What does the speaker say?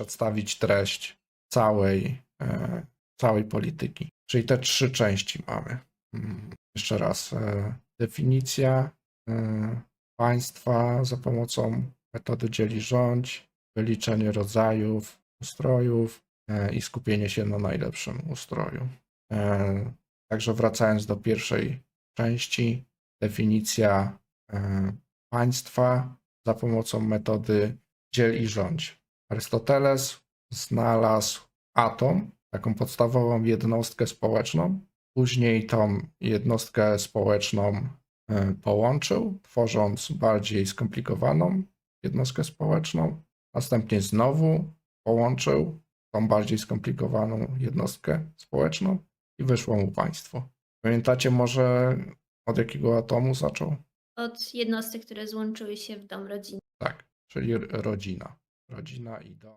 przedstawić treść całej, e, całej polityki. Czyli te trzy części mamy. Mm, Jeszcze raz. e, Definicja e, państwa za pomocą metody dzieli rządź, wyliczenie rodzajów ustrojów i skupienie się na najlepszym ustroju. Także wracając do pierwszej części, definicja państwa za pomocą metody dziel i rządź. Arystoteles znalazł atom, taką podstawową jednostkę społeczną. Później tą jednostkę społeczną e, połączył, tworząc bardziej skomplikowaną jednostkę społeczną. Następnie znowu połączył tą bardziej skomplikowaną jednostkę społeczną i wyszło mu państwo. Pamiętacie może od jakiego atomu zaczął? Od jednostek, które złączyły się w dom rodziny. Tak, czyli rodzina. Rodzina i dom.